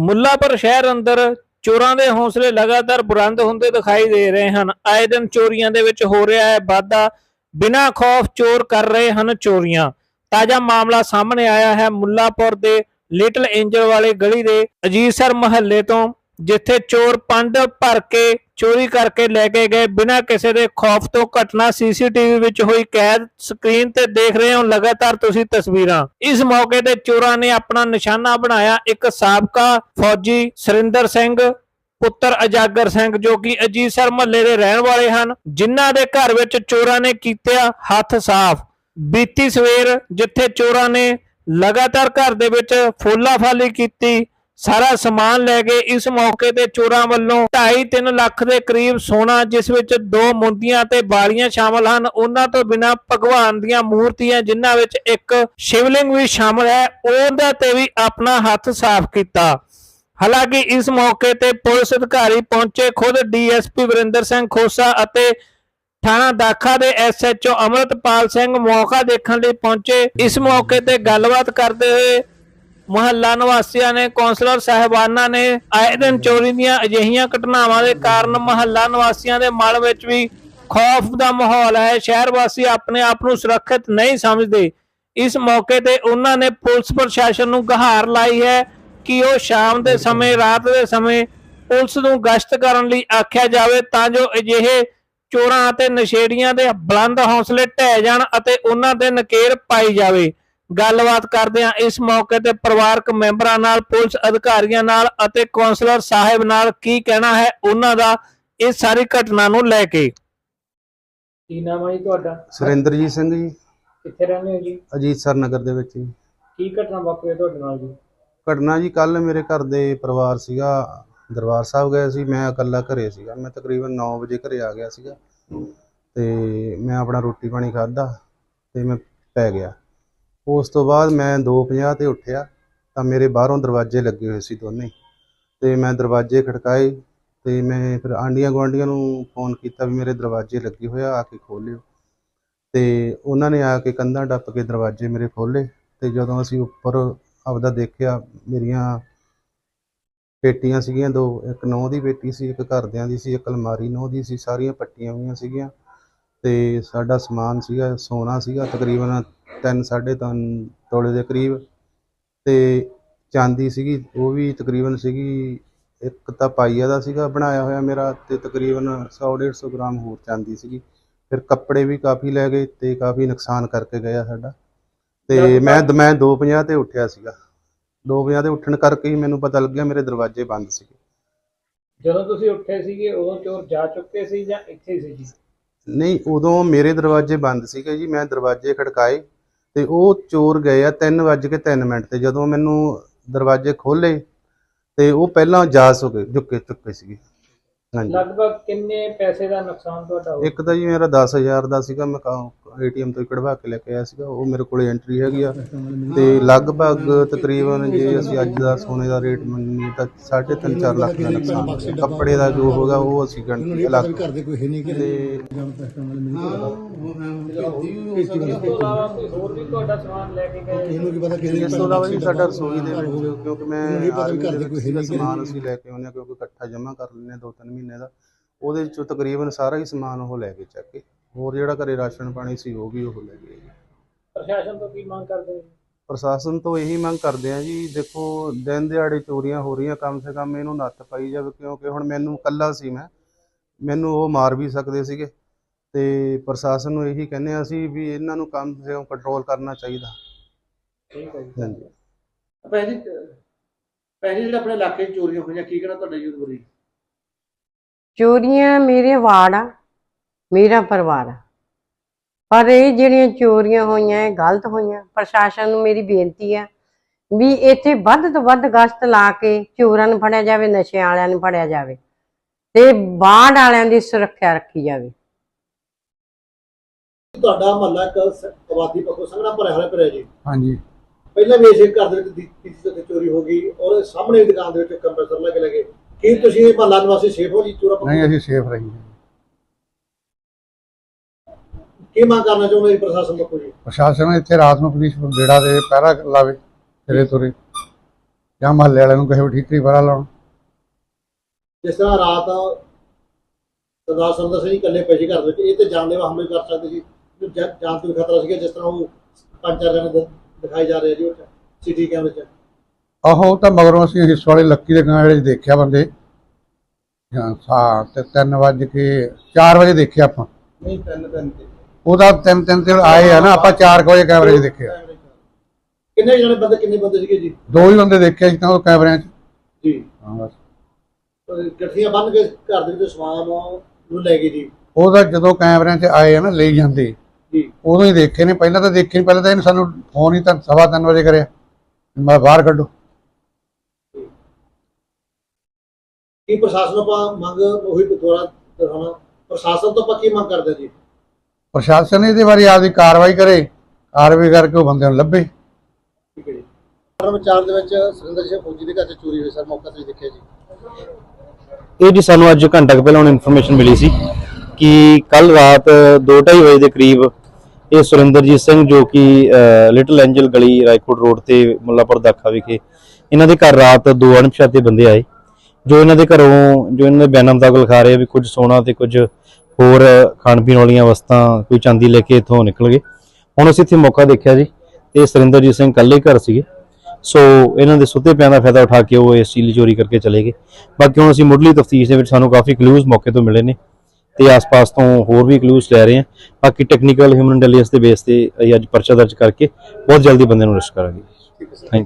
ਮੁੱਲਾਪੁਰ ਸ਼ਹਿਰ ਅੰਦਰ ਚੋਰਾਂ ਦੇ ਹੌਸਲੇ ਲਗਾਤਾਰ ਬੁਲੰਦ ਹੁੰਦੇ ਦਿਖਾਈ ਦੇ ਰਹੇ ਹਨ। ਆਏ ਦਿਨ ਚੋਰੀਆਂ ਦੇ ਵਿੱਚ ਹੋ ਰਿਹਾ ਹੈ ਵਾਧਾ। ਬਿਨਾਂ ਖੌਫ ਚੋਰ ਕਰ ਰਹੇ ਹਨ ਚੋਰੀਆਂ। ਤਾਜ਼ਾ ਮਾਮਲਾ ਸਾਹਮਣੇ ਆਇਆ ਹੈ। ਮੁੱਲਾਪੁਰ ਦੇ ਲਿਟਲ ਐਂਜਲ ਵਾਲੇ ਗਲੀ ਦੇ ਅਜੀਸਰ ਮਹੱਲੇ ਤੋਂ ਜਿੱਥੇ ਚੋਰ ਪੰਡ ਭਰ ਕੇ ਚੋਰੀ ਕਰਕੇ ਲੈ ਕੇ ਗਏ, ਬਿਨਾਂ ਕਿਸੇ ਦੇ ਖੌਫ ਤੋਂ ਘਟਨਾ ਸੀਸੀਟੀਵੀ ਵਿੱਚ ਹੋਈ, ਕੈਦ ਸਕਰੀਨ ਤੇ ਦੇਖ ਰਹੇ ਹੋ, ਲਗਾਤਾਰ ਤੁਸੀਂ ਤਸਵੀਰਾਂ। ਇਸ ਮੌਕੇ ਤੇ ਚੋਰਾਂ ਨੇ ਆਪਣਾ ਨਿਸ਼ਾਨਾ ਬਣਾਇਆ, ਇੱਕ ਸਾਬਕਾ ਫੌਜੀ ਸਰਿੰਦਰ ਸਿੰਘ, ਪੁੱਤਰ ਅਜਾਗਰ ਸਿੰਘ, ਜੋ ਕਿ ਅਜੀਤ ਸਰ ਮਹੱਲੇ ਦੇ ਰਹਿਣ ਵਾਲੇ ਹਨ, ਜਿਨ੍ਹਾਂ ਦੇ ਘਰ ਵਿੱਚ ਚੋਰਾਂ ਨੇ ਕੀਤਾ ਹੱਥ ਸਾਫ਼। ਬੀਤੀ ਸਵੇਰ ਜਿੱਥੇ ਚੋਰਾਂ ਨੇ ਲਗਾਤਾਰ ਘਰ ਦੇ ਵਿੱਚ ਫੋਲਾ-ਫਾਲੀ ਕੀਤੀ ਸਾਰਾ ਸਮਾਨ ਲੈ ਗਏ ਇਸ ਮੌਕੇ ਤੇ ਚੋਰਾਂ ਵੱਲੋਂ 2.5-3 ਲੱਖ ਦੇ ਕਰੀਬ ਸੋਨਾ, ਜਿਸ ਵਿੱਚ ਦੋ ਮੁੰਦੀਆਂ ਤੇ ਬਾਲੀਆਂ ਸ਼ਾਮਲ ਹਨ। ਉਹਨਾਂ ਤੋਂ ਬਿਨਾ ਭਗਵਾਨ ਦੀਆਂ ਮੂਰਤੀਆਂ, ਜਿਨ੍ਹਾਂ ਵਿੱਚ ਇੱਕ ਸ਼ਿਵਲਿੰਗ ਵੀ ਸ਼ਾਮਲ ਹੈ, ਉਹਦਾ ਤੇ ਵੀ ਆਪਣਾ ਹੱਥ ਸਾਫ਼ ਕੀਤਾ। ਹਾਲਾਂਕਿ ਇਸ ਮੌਕੇ ਤੇ ਪੁਲਿਸ ਅਧਿਕਾਰੀ ਪਹੁੰਚੇ ਖੁਦ ਡੀਐਸਪੀ ਵਰਿੰਦਰ ਸਿੰਘ ਖੋਸਾ ਅਤੇ ਥਾਣਾ ਦਾਖਾ ਦੇ ਐਸਐਚਓ ਅਮਰਤਪਾਲ ਸਿੰਘ ਮੌਕਾ ਦੇਖਣ ਲਈ ਪਹੁੰਚੇ। ਇਸ ਮੌਕੇ ਤੇ ਗੱਲਬਾਤ ਕਰਦੇ ਹੋਏ ਮੁਹੱਲਾ ਨਿਵਾਸੀਆਂ ਨੇ ਕੌਂਸਲਰ ਸਾਹਿਬਾਨਾਂ ਨੇ ਆਏ ਦਿਨ ਚੋਰੀ ਦੀਆਂ ਅਜਿਹੀਆਂ ਘਟਨਾਵਾਂ ਦੇ ਕਾਰਨ ਮੁਹੱਲਾ ਨਿਵਾਸੀਆਂ ਦੇ ਮਨ ਵਿੱਚ ਵੀ ਖੌਫ ਦਾ ਮਾਹੌਲ ਹੈ। ਸ਼ਹਿਰ ਵਾਸੀ ਆਪਣੇ ਆਪ ਨੂੰ ਸੁਰੱਖਿਅਤ ਨਹੀਂ ਸਮਝਦੇ। ਇਸ ਮੌਕੇ ਤੇ ਉਹਨਾਂ ਨੇ ਪੁਲਿਸ ਪ੍ਰਸ਼ਾਸਨ ਨੂੰ ਗੁਹਾਰ ਲਾਈ ਹੈ ਕਿ ਉਹ ਸ਼ਾਮ ਦੇ ਸਮੇਂ ਰਾਤ ਦੇ ਸਮੇਂ ਪੁਲਿਸ ਨੂੰ ਗਸ਼ਤ ਕਰਨ ਲਈ ਆਖਿਆ ਜਾਵੇ ਤਾਂ ਜੋ ਅਜਿਹੇ ਚੋਰਾਂ ਅਤੇ ਨਸ਼ੇੜੀਆਂ ਦੇ ਬੁਲੰਦ ਹੌਸਲੇ ਢਹਿ ਜਾਣ ਅਤੇ ਉਹਨਾਂ ਤੇ ਨਕੇਰ ਪਾਈ ਜਾਵੇ। ਗੱਲਬਾਤ ਕਰਦੇ ਹਾਂ। ਇਸ ਮੌਕੇ ਤੇ ਪਰਿਵਾਰਕ ਮੈਂਬਰਾਂ ਨਾਲ ਪੁਲਿਸ ਅਧਿਕਾਰੀਆਂ ਨਾਲ ਅਤੇ ਕੌਂਸਲਰ ਸਾਹਿਬ ਨਾਲ ਕੀ ਕਹਿਣਾ ਹੈ ਉਹਨਾਂ ਦਾ ਇਸ ਸਾਰੀ ਘਟਨਾ ਨੂੰ ਲੈ ਕੇ। ਕੀ ਨਾਮ ਹੈ ਜੀ ਤੁਹਾਡਾ? ਸੁਰਿੰਦਰਜੀਤ ਸਿੰਘ ਜੀ। ਕਿੱਥੇ ਰਹਿੰਦੇ ਹੋ ਜੀ? ਅਜੀਤ ਸਰ ਨਗਰ ਦੇ ਵਿੱਚ ਜੀ। ਕੀ ਘਟਨਾ ਵਾਪਰੀ ਤੁਹਾਡੇ ਨਾਲ ਜੀ? ਘਟਨਾ ਜੀ ਕੱਲ ਮੇਰੇ ਘਰ ਦੇ ਪਰਿਵਾਰ ਸੀਗਾ ਦਰਬਾਰ ਸਾਹਿਬ ਗਏ ਸੀ। ਮੈਂ ਇਕੱਲਾ ਘਰੇ ਸੀਗਾ। ਮੈਂ ਤਕਰੀਬਨ 9 ਵਜੇ ਘਰੇ ਆ ਗਿਆ ਸੀਗਾ। ਤੇ ਮੈਂ ਆਪਣਾ ਰੋਟੀ ਪਾਣੀ ਖਾਧਾ ਤੇ ਮੈਂ ਪੈ ਗਿਆ। ਉਸ ਤੋਂ ਬਾਅਦ ਮੈਂ 2:50 ਤੇ ਉੱਠਿਆ, ਤਾਂ ਮੇਰੇ ਬਾਹਰੋਂ ਦਰਵਾਜ਼ੇ ਲੱਗੇ ਹੋਏ ਸੀ ਦੋਨੇ ਹੀ। ਤੇ ਮੈਂ ਦਰਵਾਜ਼ੇ ਖੜਕਾਏ ਤੇ ਮੈਂ ਫਿਰ ਆਂਡੀਆਂ ਗੁਆਂਢੀਆਂ ਨੂੰ ਫੋਨ ਕੀਤਾ ਵੀ ਮੇਰੇ ਦਰਵਾਜ਼ੇ ਲੱਗੇ ਹੋਇਆ ਆ ਕੇ ਖੋਲਿਓ ਤੇ ਉਹਨਾਂ ਨੇ ਆ ਕੇ ਕੰਧਾਂ ਟੱਪ ਕੇ ਦਰਵਾਜ਼ੇ ਮੇਰੇ ਖੋਲੇ ਤੇ ਜਦੋਂ ਅਸੀਂ ਉੱਪਰ ਆਪਦਾ ਦੇਖਿਆ, ਮੇਰੀਆਂ ਪੇਟੀਆਂ ਸੀਗੀਆਂ ਦੋ, ਇੱਕ ਨੌ ਦੀ ਪੇਟੀ ਸੀ, ਇੱਕ ਘਰਦਿਆਂ ਦੀ ਸੀ, ਇੱਕ ਅਲਮਾਰੀ ਨੌ ਦੀ ਸੀ, ਸਾਰੀਆਂ ਪੱਟੀਆਂ ਹੋਈਆਂ ਸੀਗੀਆਂ ਤੇ ਸਾਡਾ ਸਮਾਨ ਸੀਗਾ, ਸੋਨਾ ਸੀਗਾ, ਤਕਰੀਬਨ 3 3.5 ਤੋਲੇ ਦੇ ਕਰੀਬ। ਤੇ ਚਾਂਦੀ ਸੀਗੀ ਉਹ ਵੀ ਤਕਰੀਬਨ ਸੀਗੀ ਇੱਕ ਤਾਂ ਪਾਈਆ ਦਾ ਸੀਗਾ ਬਣਾਇਆ ਹੋਇਆ ਮੇਰਾ ਤੇ ਤਕਰੀਬਨ 100 150 ਗ੍ਰਾਮ ਹੋਰ ਚਾਂਦੀ ਸੀਗੀ। ਫਿਰ ਕੱਪੜੇ ਵੀ ਕਾਫੀ ਲੈ ਗਏ ਤੇ ਕਾਫੀ ਨੁਕਸਾਨ ਕਰਕੇ ਗਿਆ ਸਾਡਾ। ਤੇ ਮੈਂ ਮੈਂ 2:50 ਤੇ ਉੱਠਿਆ ਸੀਗਾ। 2:50 ਤੇ ਉੱਠਣ ਕਰਕੇ ਹੀ ਮੈਨੂੰ ਪਤਾ ਲੱਗਿਆ ਮੇਰੇ ਦਰਵਾਜ਼ੇ ਬੰਦ ਸੀਗੇ। ਜਦੋਂ ਤੁਸੀਂ ਉੱਠੇ ਸੀਗੇ ਉਦੋਂ ਚੋਰ ਜਾ ਚੁੱਕੇ ਸੀ ਜਾਂ ਇੱਥੇ ਸੀ ਜੀ? ਨਹੀਂ ਉਦੋਂ ਮੇਰੇ ਦਰਵਾਜ਼ੇ ਬੰਦ ਸੀਗੇ ਜੀ। ਮੈਂ ਦਰਵਾਜ਼ੇ ਖੜਕਾਏ। ਤੇ ਉਹ ਚੋਰ ਗਏ ਆ 3:03 ਮਿੰਟ ਤੇ ਜਦੋਂ ਮੈਨੂੰ ਦਰਵਾਜ਼ੇ ਖੋਲੇ ਤੇ ਉਹ ਪਹਿਲਾਂ ਜਾ ਸੁਕੇ ਝੁੱਕੇ ਚੁੱਕੇ ਸੀਗੇ। ਹਾਂਜੀ। ਲਗਭਗ ਕਿੰਨੇ ਪੈਸੇ ਦਾ ਨੁਕਸਾਨ ਤੁਹਾਡਾ ਹੋਇਆ? ਇੱਕ ਤਾਂ ਜੀ ਮੇਰਾ 10000 ਦਾ ਸੀਗਾ ਮੈਂ ਏਟੀਐਮ ਤੋਂ ਕਢਵਾ ਕੇ ਲੈ ਕੇ ਆਇਆ ਸੀਗਾ ਉਹ ਮੇਰੇ ਕੋਲੇ ਐਂਟਰੀ ਹੈਗੀ ਆ ਤੇ ਲਗਭਗ ਤਕਰੀਬਨ ਜੇ ਅਸੀਂ ਅੱਜ ਦਾ ਸੋਨੇ ਦਾ ਰੇਟ ਮੰਨੀਏ ਤਾਂ 3.5 4 ਲੱਖ ਦਾ ਨੁਕਸਾਨ। ਕੱਪੜੇ ਦਾ ਜੋ ਹੋਗਾ ਉਹ ਅਸੀਂ ਗਣਤੀ ਲੱਖ ਘਰ ਦੇ ਕੋਈ ਹੈ ਨਹੀਂ ਕਿ ਇਹਨੂੰ ਕੀ ਪਤਾ ਕਿਸੇ ਇਸ ਤੋਂ ਇਲਾਵਾ ਜੀ ਸਾਡਾ ਰਸੋਈ ਦੇ ਵਿੱਚ ਕਿਉਂਕਿ ਮੈਂ ਨਹੀਂ ਪਤਾ ਵੀ ਆਰਮੀ ਘਰ ਦੇ ਦੇ ਵਿੱਚ ਕੋਈ ਸੀਗਾ, ਹੈ ਨਹੀਂ ਸਮਾਨ ਅਸੀਂ ਲੈ ਕੇ ਆਉਂਦੇ ਹਾਂ ਕਿਉਂਕਿ ਇਕੱਠਾ ਜਮ੍ਹਾਂ ਕਰ ਲੈਂਦੇ ਦੋ ਤਿੰਨ ਮਹੀਨੇ ਦਾ ਉਹਦੇ ਵਿੱਚੋਂ ਤਕਰੀਬਨ ਸਾਰਾ ਹੀ ਸਮਾਨ ਉਹ ਲੈ ਕੇ ਚੱਕ ਹੋਰ ਜਿਹੜਾ ਘਰੇ ਰਾਸ਼ਨ ਪਾਣੀ ਸੀ ਉਹ ਵੀ ਉਹ ਲੈ ਗਏ ਜੀ। ਪ੍ਰਸ਼ਾਸਨ ਤੋਂ ਕੀ ਮੰਗ ਕਰਦੇ ਹੋ? ਪ੍ਰਸ਼ਾਸਨ ਤੋਂ ਇਹੀ ਮੰਗ ਕਰਦੇ ਆ ਜੀ ਦੇਖੋ ਦਿਨ ਦਿਹਾੜੇ ਚੋਰੀਆਂ ਹੋ ਰਹੀਆਂ ਕਮ ਸੇ ਕਮ ਇਹਨੂੰ ਨੱਥ ਪਾਈ ਜਾਵੇ ਕਿਉਂਕਿ ਹੁਣ ਮੈਨੂੰ ਇਕੱਲਾ ਸੀ ਮੈਂ ਮੈਨੂੰ ਉਹ ਮਾਰ ਵੀ ਸਕਦੇ ਸੀਗੇ। ਤੇ ਪ੍ਰਸ਼ਾਸਨ ਨੂੰ ਇਹੀ ਕਹਿੰਦੇ ਆ ਅਸੀਂ ਵੀ ਇਹਨਾਂ ਨੂੰ ਕਮ ਸੇ ਕਮ ਕੰਟਰੋਲ ਕਰਨਾ ਚਾਹੀਦਾ। ਠੀਕ ਹੈ ਜੀ। ਹਾਂਜੀ। ਪਹਿਲੀ ਪਹਿਲੀ ਜਿਹੜੇ ਆਪਣੇ ਇਲਾਕੇ 'ਚ ਚੋਰੀਆਂ ਹੋਈਆਂ ਕੀ ਕਹਿਣਾ ਤੁਹਾਡਾ ਯੂਥ ਬਰੀ? ਚੋਰੀਆਂ ਮੇਰੇ ਵਾੜ ਆ। ਮੇਰਾ ਪਰਿਵਾਰ ਪਰ ਇਹ ਜਿਹੜੀਆਂ ਚੋਰੀਆਂ ਹੋਈਆਂ ਇਹ ਗਲਤ ਹੋਈਆਂ। ਪ੍ਰਸ਼ਾਸਨ ਨੂੰ ਮੇਰੀ ਬੇਨਤੀ ਆ ਵੀ ਇੱਥੇ ਵੱਧ ਤੋਂ ਵੱਧ ਗਸ਼ਤ ਲਾ ਕੇ ਚੋਰਾਂ ਨੂੰ ਫੜਿਆ ਜਾਵੇ ਨਸ਼ਿਆਂ ਵਾਲਿਆਂ ਨੂੰ ਫੜਿਆ ਜਾਵੇ ਤੇ ਬਾੜ ਵਾਲਿਆਂ ਦੀ ਸੁਰੱਖਿਆ ਰੱਖੀ ਜਾਵੇ। ਤੁਹਾਡਾ ਮਹੱਲਾ ਇੱਕ ਆਬਾਦੀ ਪੱਖੋਂ ਸੰਘਣਾ ਭਰਿਆ ਹੋਇਆ ਭਰਿਆ ਜੀ। ਹਾਂਜੀ। ਪਹਿਲਾਂ ਵੀ ਇਸੇ ਘਰ ਦੇ ਵਿੱਚ ਤੀਜੀ ਤੇ ਚੋਰੀ ਹੋ ਗਈ ਔਰ ਸਾਹਮਣੇ ਦੀ ਦੁਕਾਨ ਦੇ ਵਿੱਚ ਕੰਪਰੈਸਰ ਲੈ ਕੇ ਲੱਗੇ। ਕੀ ਤੁਸੀਂ ਇਹ ਮਹੱਲਾ ਨਿਵਾਸੀ ਸੇਫ ਹੋ ਜੀ ਚੋਰਾ ਨਹੀਂ ਅਸੀਂ ਸੇਫ ਰਹੀ ਕੀ ਮੰਗ ਕਰਨਾ ਚਾਹੁੰਦੇ ਜੀ ਪ੍ਰਸ਼ਾਸਨ ਤੋਂ ਕੋਈ? ਪ੍ਰਸ਼ਾਸਨ ਇੱਥੇ ਰਾਤ ਨੂੰ ਪੁਲਿਸ ਗੇੜਾ ਦੇ ਪਹਿਰਾ ਲਾਵੇ ਫਿਰੇ ਤੁਰੇ। ਜਾਂ ਮਹੱਲੇ ਵਾਲਿਆਂ ਨੂੰ ਕਿਸੇ ਵੀ ਠੀਕਰੀ ਫੜਾ ਲਾਉਣ। ਜਿਸ ਤਰ੍ਹਾਂ ਰਾਤ ਸਰਦਾਰ ਸੰਦਰ ਸਿੰਘ ਇਕੱਲੇ ਪਏ ਸੀ ਘਰ ਵਿੱਚ ਇਹ ਤੇ ਜਾਨਲੇਵਾ ਹਮਲੇ ਕਰ ਸਕਦੇ ਸੀ। ਜਾ- ਜਾਨ ਤੋਂ ਵੀ ਖਤਰਾ ਸੀਗਾ ਜਿਸ ਤਰ੍ਹਾਂ ਉਹ ਪੰਜ ਚਾਰ ਜਣੇ ਦਿਖਾਈ ਜਾ ਰਹੇ ਜੀ ਉਹ ਸਿਟੀ ਕੈਮਰੇ 'ਚ ਆਹੋ ਤਾਂ ਮਗਰੋਂ ਅਸੀਂ ਹਿੱਸ ਵਾਲੇ ਲੱਕੀ ਦੇ ਕੈਮਰੇ 'ਚ ਦੇਖਿਆ ਬੰਦੇ। ਹਾਂ ਸਾ ਤੇ 3 ਵਜੇ ਕੇ 4 ਵਜੇ ਦੇਖਿਆ ਆਪਾਂ। ਨਹੀਂ ਤਿੰਨ ਤਿੰਨ ਤੇ। ਉਹਦਾ ਤਿੰਨ ਤਿੰਨ ਤੇ ਆਏ ਆ ਨਾ ਆਪਾਂ 4 ਵਜੇ ਕੈਮਰੇ 'ਚ ਦੇਖਿਆ। ਕਿੰਨੇ ਜਣੇ ਬੰਦੇ ਕਿੰਨੇ ਬੰਦੇ ਸੀਗੇ ਜੀ? ਦੋ ਹੀ ਬੰਦੇ ਦੇਖੇ ਸੀ ਤਾਂ ਉਹ ਕੈਮਰਿਆਂ 'ਚ। ਜੀ। ਹਾਂ ਬਸ। ਗੱਠੀਆਂ ਬੰਨ ਕੇ ਘਰ ਦੇ ਵਿੱਚ ਸਮਾਨ ਨੂੰ ਲੈ ਗਏ ਜੀ। ਉਹਦਾ ਜਦੋਂ ਕੈਮਰਿਆਂ 'ਚ ਆਏ ਆ ਨਾ ਲਈ ਜਾਂਦੇ। ਜੀ। ਉਦੋਂ ਹੀ ਦੇਖੇ ਨੇ ਪਹਿਲਾਂ ਤਾਂ ਦੇਖੇ ਨਹੀਂ ਪਹਿਲਾਂ ਤਾਂ ਇਹਨੇ ਸਾਨੂੰ ਫੋਨ ਹੀ ਤਾਂ ਸਵਾ ਵਜੇ ਕਰਿਆ। ਮੈਂ ਬਾਹਰ ਕੱਢੋ। ਕੀ ਪ੍ਰਸ਼ਾਸਨ ਤੋਂ ਆਪਾਂ ਮੰਗ ਉਹੀ ਦੁਆਰਾ ਦਿਖਾਉਣਾ ਪ੍ਰਸ਼ਾਸਨ ਤੋਂ ਆਪਾਂ ਕੀ ਮੰਗ ਕਰਦੇ ਜੀ? ਪ੍ਰਸ਼ਾਸਨ ਇਹਦੇ ਬਾਰੇ ਆਪਦੀ ਕਾਰਵਾਈ ਕਰੇ ਕਾਰਵਾਈ ਕਰਕੇ ਉਹ ਬੰਦੇ ਨੂੰ ਲੱਭੇ। ਠੀਕ ਹੈ ਜੀ। ਕਰਮਚਾਰ ਦੇ ਵਿੱਚ ਸੁਰਿੰਦਰ ਸਿੰਘ ਫੌਜੀ ਦੇ ਘਰ 'ਚ ਚੋਰੀ ਹੋਈ ਸਰ ਮੌਕਾ ਤੁਸੀਂ ਦੇਖਿਆ ਜੀ। ਇਹ ਜੀ ਸਾਨੂੰ ਅੱਜ ਘੰਟਾ ਕੁ ਪਹਿਲਾਂ ਇਨਫੋਰਮੇਸ਼ਨ ਮਿਲੀ ਸੀ ਕਿ ਕੱਲ ਰਾਤ 2:30 ਵਜੇ ਦੇ ਕਰੀਬ ਇਹ ਸੁਰਿੰਦਰਜੀਤ ਸਿੰਘ ਜੋ ਕਿ ਲਿਟਲ ਐਂਜਲ ਗਲੀ ਰਾਏਕੋਟ ਰੋਡ ਤੇ ਮੁੱਲਾਪੁਰ ਦਾਖਾ ਵਿਖੇ ਇਹਨਾਂ ਦੇ ਘਰ ਰਾਤ ਦੋ ਅਣਪਛਾਤੇ ਬੰਦੇ ਆਏ। ਜੋ ਇਹਨਾਂ ਦੇ ਘਰੋਂ ਜੋ ਇਹਨਾਂ ਦੇ ਬਿਆਨਾਂ ਮੁਤਾਬਕ ਲਿਖਾ ਰਹੇ ਆ ਵੀ ਕੁਝ ਸੋਨਾ ਤੇ ਕੁਝ ਹੋਰ ਖਾਣ ਪੀਣ ਵਾਲੀਆਂ ਵਸਤਾਂ, ਕੋਈ ਚਾਂਦੀ ਲੈ ਕੇ ਇੱਥੋਂ ਨਿਕਲ ਗਏ। ਹੁਣ ਅਸੀਂ ਇੱਥੇ ਮੌਕਾ ਦੇਖਿਆ ਜੀ, ਤੇ ਸੁਰਿੰਦਰਜੀਤ ਸਿੰਘ ਇਕੱਲੇ ਘਰ ਸੀਗੇ। ਸੋ ਇਹਨਾਂ ਦੇ ਸੁੱਤੇ ਪਿਆਂ ਦਾ ਫਾਇਦਾ ਉਠਾ ਕੇ ਉਹ ਇਸ ਚੀਜ਼ ਦੀ ਚੋਰੀ ਕਰਕੇ ਚਲੇ ਗਏ। ਬਾਕੀ ਹੁਣ ਅਸੀਂ ਮੁੱਢਲੀ ਤਫਤੀਸ਼ ਦੇ ਵਿੱਚ ਸਾਨੂੰ ਕਾਫੀ ਕਲੂਜ਼ ਮੌਕੇ ਤੋਂ ਮਿਲੇ ਨੇ, ਤੇ ਆਸ-ਪਾਸ ਤੋਂ ਹੋਰ ਵੀ ਕਲੂਜ਼ ਲੈ ਰਹੇ ਹਾਂ। ਬਾਕੀ ਟੈਕਨੀਕਲ ਹਿਊਮਨ ਇੰਟੈਲੀਜੈਂਸ ਦੇ ਬੇਸ ਤੇ ਅਸੀਂ ਅੱਜ ਪਰਚਾ ਦਰਜ ਕਰਕੇ ਬਹੁਤ ਜਲਦੀ ਬੰਦੇ ਨੂੰ ਅਰੈਸਟ ਕਰਾਂਗੇ। ਥੈਂਕ